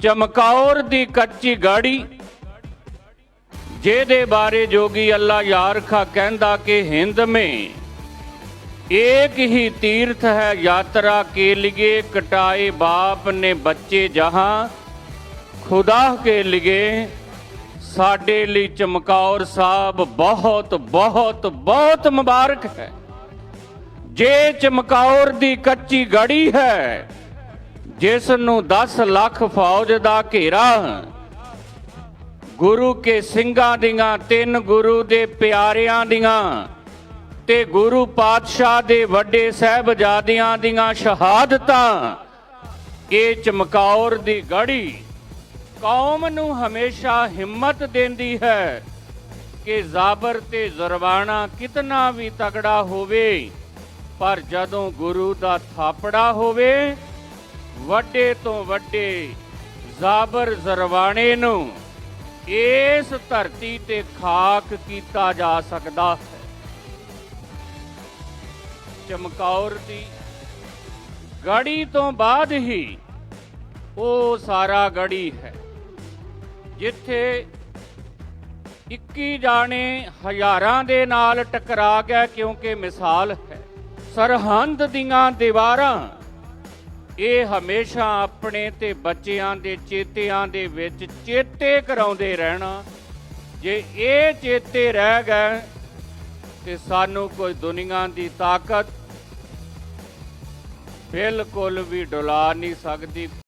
ਚਮਕੌਰ ਦੀ ਕੱਚੀ ਗਾੜੀ ਜਿਹਦੇ ਬਾਰੇ ਜੋਗੀ ਅੱਲਾ ਯਾਰਖਾ ਕਹਿੰਦਾ ਕਿ ਹਿੰਦ ਮੇ एक ही तीर्थ है यात्रा के लिए कटाए बाप ने बच्चे जहां खुदा के लिए ਸਾਡੇ ਲਈ ਚਮਕੌਰ ਸਾਹਿਬ ਬਹੁਤ ਬਹੁਤ ਬਹੁਤ ਮੁਬਾਰਕ ਹੈ ਜੇ ਚਮਕੌਰ ਦੀ ਕੱਚੀ ਗੜੀ ਹੈ ਜਿਸ ਨੂੰ 10 ਲੱਖ ਫੌਜ ਦਾ ਘੇਰਾ, ਗੁਰੂ ਕੇ ਸਿੰਘਾਂ ਦੀਆਂ, ਤਿੰਨ ਗੁਰੂ ਦੇ ਪਿਆਰਿਆਂ ਦੀਆਂ ਤੇ ਗੁਰੂ ਪਾਤਸ਼ਾਹ ਦੇ ਵੱਡੇ ਸਹਿਬਜ਼ਾਦਿਆਂ ਦੀਆਂ ਸ਼ਹਾਦਤਾਂ, ਇਹ ਚਮਕੌਰ ਦੀ ਗੜੀ ਕੌਮ ਨੂੰ ਹਮੇਸ਼ਾ ਹਿੰਮਤ ਦਿੰਦੀ ਹੈ ਕਿ ਜ਼ਾਬਰ ਤੇ ਜ਼ਰਵਾਣਾ ਕਿਤਨਾ ਵੀ ਤਗੜਾ ਹੋਵੇ, ਪਰ ਜਦੋਂ ਗੁਰੂ ਦਾ ਥਾਪੜਾ ਹੋਵੇ ਵੱਡੇ ਤੋਂ ਵੱਡੇ ਜ਼ਾਬਰ ਜ਼ਰਵਾਣੇ ਨੂੰ ਇਸ ਧਰਤੀ ਤੇ ਖਾਕ ਕੀਤਾ ਜਾ ਸਕਦਾ ਹੈ। ਚਮਕੌਰ ਦੀ ਗੜੀ ਤੋਂ ਬਾਅਦ ਹੀ ਉਹ ਸਾਰਾ ਗੜੀ ਹੈ, ਜਿੱਥੇ 21 ਜਾਣੇ ਹਜ਼ਾਰਾਂ ਦੇ ਨਾਲ ਟਕਰਾ ਗਿਆ ਕਿਉਂਕਿ ਮਿਸਾਲ ਹੈ। ਸਰਹੰਦ ਦੀਆਂ ਦੀਵਾਰਾਂ ਇਹ ਹਮੇਸ਼ਾ ਆਪਣੇ ਤੇ ਬੱਚਿਆਂ ਦੇ ਚੇਤਿਆਂ ਦੇ ਵਿੱਚ ਚੇਤੇ ਕਰਾਉਂਦੇ ਰਹਿਣਾ। ਜੇ ਇਹ ਚੇਤੇ ਰਹਿ ਗਏ, ਤੇ ਸਾਨੂੰ ਕੋਈ ਦੁਨੀਆ ਦੀ ਤਾਕਤ ਬਿਲਕੁਲ ਵੀ ਡੁਲਾ ਨਹੀਂ ਸਕਦੀ।